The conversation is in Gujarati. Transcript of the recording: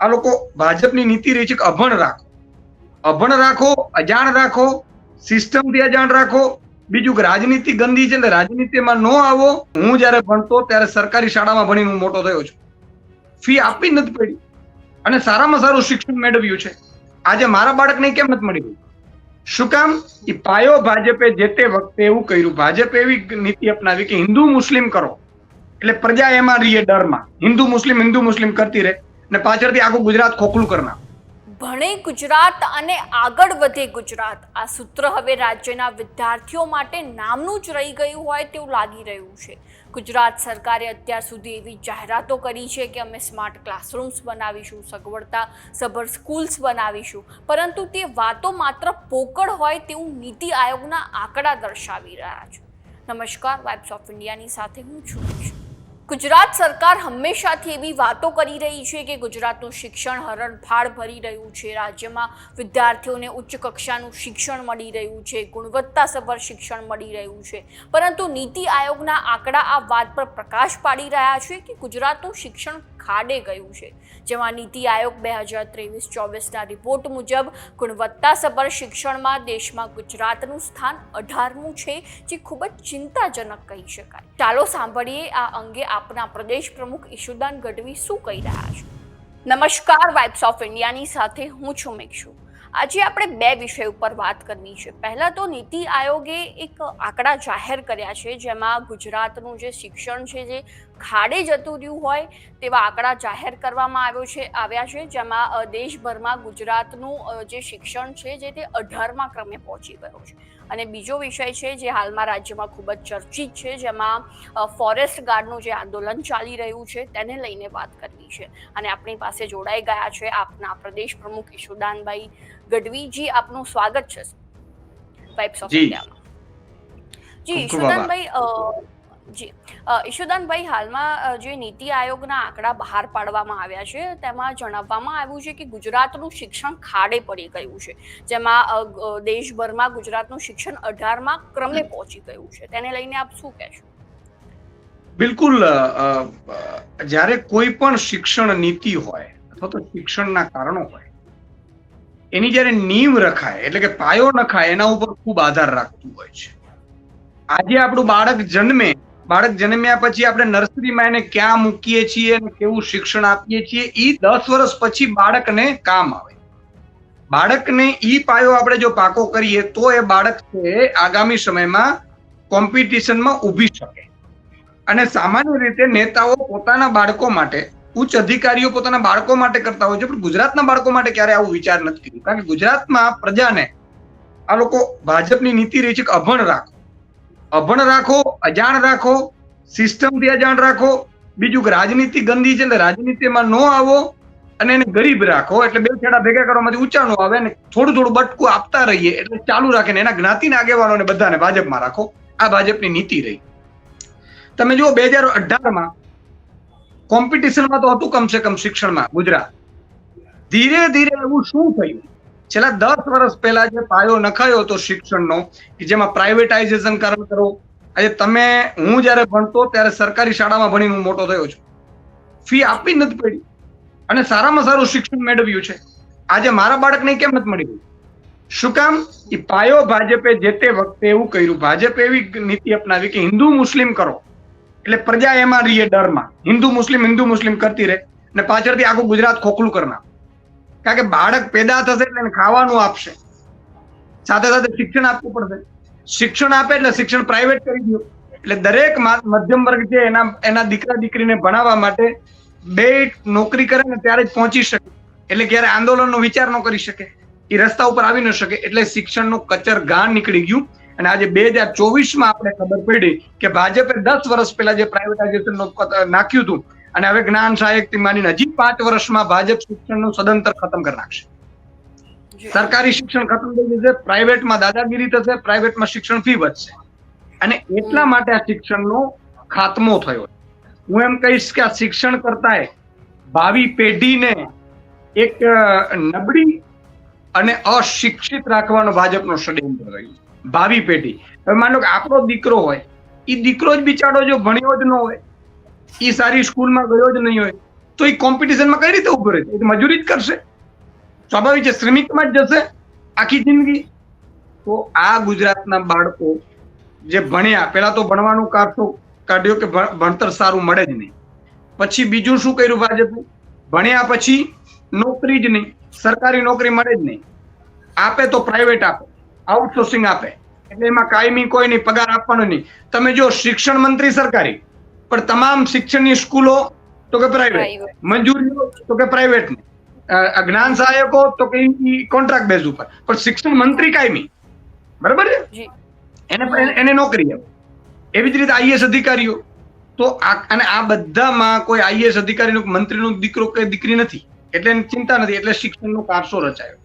આ લોકો ભાજપની નીતિ રહી છે કે અભણ રાખો. અભણ રાખો, અજાણ રાખો સિસ્ટમથી અજાણ રાખો. બીજું કે રાજનીતિ ગંદી છે એટલે રાજનીતિમાં ન આવો. હું જ્યારે ભણતો ત્યારે સરકારી શાળામાં ભણીને હું મોટો થયો છું. ફી આપવી નથી પડી. અને સારામાં સારું શિક્ષણ મેળવ્યું છે. આજે મારા બાળકને કેમ નથી મળી ગયું શું કામ? એ પાયો ભાજપે જે તે વખતે એવું કર્યું. ભાજપે એવી નીતિ અપનાવી કે હિન્દુ મુસ્લિમ કરો. એટલે પ્રજા એમાં રહીએ ડરમાં. હિન્દુ મુસ્લિમ હિન્દુ મુસ્લિમ કરતી રહે. અને પાછળથી આખું ગુજરાત ખોખલું કરના ભણે ગુજરાત અને આગળ વધે ગુજરાત. આ સૂત્ર હવે રાજ્યના વિદ્યાર્થીઓ માટે નામનું જ રહી ગયું હોય તેવું લાગી રહ્યું છે. ગુજરાત સરકારે અત્યાર સુધી એવી જાહેરાતો કરી છે કે અમે સ્માર્ટ ક્લાસરૂમ્સ બનાવીશું, સગવડતા સભર સ્કૂલ્સ બનાવીશું, પરંતુ તે વાતો માત્ર પોકળ હોય તેવું નીતિ આયોગના આંકડા દર્શાવી રહ્યા છે. નમસ્કાર વાઇબ્સ ઓફ ઇન્ડિયાની સાથે હું છું. ગુજરાત સરકાર હંમેશાથી એવી વાતો કરી રહી છે કે ગુજરાતનું શિક્ષણ હરણફાળ ભરી રહ્યું છે. રાજ્યમાં વિદ્યાર્થીઓને ઉચ્ચ કક્ષાનું શિક્ષણ મળી રહ્યું છે. ગુણવત્તાસભર શિક્ષણ મળી રહ્યું છે. પરંતુ નીતિ આયોગના આંકડા આ વાત પર પ્રકાશ પાડી રહ્યા છે કે ગુજરાતનું શિક્ષણ ખાડે ગયું છે. જેમાં નીતિ આયોગ બે હજાર ત્રેવીસ ચોવીસના રિપોર્ટ મુજબ ગુણવત્તાસભર શિક્ષણમાં દેશમાં ગુજરાતનું સ્થાન અઢારમું છે, જે ખૂબ જ ચિંતાજનક કહી શકાય. ચાલો સાંભળીએ આ અંગે આપના પ્રદેશ પ્રમુખ ઈશુદાન ગઢવી શું કહી રહ્યા છે. નમસ્કાર વાઇબ્સ ઓફ ઇન્ડિયાની સાથે હું છું મિક્ષુ આજે આપણે બે વિષય ઉપર વાત કરવી છે. પહેલા તો નીતિ આયોગે એક આંકડા જાહેર કર્યા છે, જેમાં ગુજરાતનું જે શિક્ષણ છે, જે ખાડે જતું રહ્યું હોય તેવા આંકડા જાહેર કરવામાં આવ્યો છે, આવ્યા છે, જેમાં દેશભરમાં ગુજરાતનું જે શિક્ષણ છે, જે તે અઢારમા ક્રમે પહોંચી ગયો છે. અને બીજો વિષય છે જે હાલમાં રાજ્યમાં ખૂબ જ ચર્ચિત છે જેમાં ફોરેસ્ટ ગાર્ડનું જે આંદોલન ચાલી રહ્યું છે તેને લઈને વાત કરવી છે. અને આપણી પાસે જોડાઈ ગયા છે આપના પ્રદેશ પ્રમુખ ઈશુદાનભાઈ ગઢવીજી. આપનું સ્વાગત છે વાઇબ્સ ઓફ. ઇન્ડિયામાં જી. ઈશુદાનભાઈ જી. ઈશુદાનભાઈ હાલમાં જે નીતિ આયોગના આંકડા બહાર પાડવામાં આવ્યા છે, તેમાં જણાવવામાં આવ્યું છે કે ગુજરાતનું શિક્ષણ ખાડે પડી ગયું છે. જેમાં દેશભરમાં ગુજરાતનું શિક્ષણ અઢારમાં ક્રમે પહોંચી ગયું છે. તેને લઈને આપ શું કહેશો? બિલકુલ જ્યારે કોઈ પણ શિક્ષણ નીતિ હોય, અથવા તો શિક્ષણના કારણો હોય, એની જ્યારે નીમ રખાય, એટલે કે પાયો નખાય, એના ઉપર ખૂબ આધાર રાખતું હોય છે. આજે આપણું બાળક જન્મે બાળક જન્મ્યા પછી આપણે નર્સરીમાં એને ક્યાં મૂકીએ છીએ કેવું શિક્ષણ આપીએ છીએ એ દસ વર્ષ પછી બાળકને કામ આવે. બાળકને ઈ પાયો આપણે જો પાકો કરીએ, તો એ બાળક છે આગામી સમયમાં કોમ્પિટિશનમાં ઊભી શકે. અને સામાન્ય રીતે નેતાઓ પોતાના બાળકો માટે, ઉચ્ચ અધિકારીઓ પોતાના બાળકો માટે કરતા હોય છે, પણ ગુજરાતના બાળકો માટે ક્યારે આવું વિચાર નથી કર્યું? કારણ કે ગુજરાતમાં પ્રજાને, આ લોકો ભાજપની નીતિ રહી છે કે અભણ રાખો. અભણ રાખો, અજાણ રાખો સિસ્ટમથી અજાણ રાખો. બીજું કે રાજનીતિ ગંદી છે એટલે રાજનીતિમાં ન આવો અને એને ગરીબ રાખો. એટલે બે છેડા ભેગા કરવામાંથી ઊંચા નો આવે અને થોડું થોડું બટકું આપતા રહીએ એટલે ચાલુ રાખે ને એના જ્ઞાતિના આગેવાનોને બધાને ભાજપમાં રાખો. આ ભાજપની નીતિ રહી. તમે જુઓ બે હજાર અઢારમાં કોમ્પિટિશનમાં તો હતું કમસે કમ શિક્ષણમાં ગુજરાત. ધીરે ધીરે એવું શું થયું? છેલ્લા દસ વર્ષ પહેલા જે પાયો નખાયો હતો શિક્ષણનો, કે જેમાં પ્રાઇવેટાઇઝેશન કરો આજે તમે, હું જ્યારે ભણતો ત્યારે સરકારી શાળામાં ભણીને હું મોટો થયો છું. ફી આપવી નથી પડી. અને સારામાં સારું શિક્ષણ મેળવ્યું છે. આજે મારા બાળકને કેમ નથી મળી ગયું શું કામ? એ પાયો ભાજપે જે તે વખતે એવું કર્યું. ભાજપે એવી નીતિ અપનાવી કે હિન્દુ મુસ્લિમ કરો. એટલે પ્રજા એમાં રહીએ ડરમાં. હિન્દુ મુસ્લિમ હિન્દુ મુસ્લિમ કરતી રહે. અને પાછળથી આખું ગુજરાત ખોખલું કરના કારણ કે બાળક પેદા થશે એટલે ખાવાનું આપશે. સાથે સાથે શિક્ષણ આપવું પડશે. શિક્ષણ આપે એટલે શિક્ષણ પ્રાઇવેટ કરી દો. એટલે દરેક મધ્યમ વર્ગ છે, એના એના દીકરા દીકરીને ભણાવવા માટે બે નોકરી કરે ને ત્યારે જ પહોંચી શકે. એટલે ક્યારે આંદોલનનો વિચાર ન કરી શકે. એ રસ્તા ઉપર આવી ન શકે. એટલે શિક્ષણનું કચર ગાન નીકળી ગયું. અને આજે બે હજાર ચોવીસમાં આપણે ખબર પડી કે ભાજપે દસ વર્ષ પહેલા જે પ્રાઇવેટાઇઝેશન નાખ્યું હતું અને હવે જ્ઞાન સહાયકથી માંડીને હજી પાંચ વર્ષમાં ભાજપ શિક્ષણનું સદંતર ખતમ કરી નાખશે. સરકારી શિક્ષણ ખતમ થઈ જશે પ્રાઇવેટમાં દાદાગીરી થશે પ્રાઇવેટમાં શિક્ષણ ફી વધશે. અને એટલા માટે આ શિક્ષણનો ખાતમો થયો હું એમ કહીશ કે આ શિક્ષણ કરતાંય ભાવિ પેઢીને એક નબળી અને અશિક્ષિત રાખવાનો ભાજપનો ષડયંત્ર રહ્યું ભાવિ પેઢી. હવે માનો કે આપણો દીકરો હોય એ દીકરો જ બિચારો જો ભણ્યો જ ન હોય એ સારી સ્કૂલમાં ગયો જ નહીં હોય. તો એ કોમ્પિટિશનમાં કઈ રીતે ઊભો રહેશે? મજૂરી જ કરશે. સ્વાભાવિક છે, શ્રમિકમાં જ જશે આખી જિંદગી. તો આ ગુજરાતના બાળકો જે ભણ્યા પેલા તો ભણવાનું કાઢતો કાઢ્યો કે ભણતર સારું મળે જ નહીં. પછી બીજું શું કર્યું ભાજપે? ભણ્યા પછી નોકરી જ નહીં, સરકારી નોકરી મળે જ નહીં. આપે તો પ્રાઇવેટ આપે આઉટસોર્સિંગ આપે. એટલે એમાં કાયમી કોઈ નહીં, પગાર આપવાનો નહીં. તમે જો શિક્ષણ મંત્રી સરકારી પણ તમામ શિક્ષણની સ્કૂલો તો કે પ્રાઇવેટ મંજૂરીઓ તો કે પ્રાઇવેટ જ્ઞાન સહાયકો તો કે કોન્ટ્રાક્ટ બેઝ ઉપર. પણ શિક્ષણ મંત્રી કાયમી. બરાબર છે? એને એને નોકરી એમ એવી જ રીતે આઈએસ અધિકારીઓ. તો આ અને આ બધામાં કોઈ આઈએસ અધિકારીનો મંત્રીનો દીકરો કે દીકરી નથી. એટલે એની ચિંતા નથી. એટલે શિક્ષણનો કારસો રચાયો.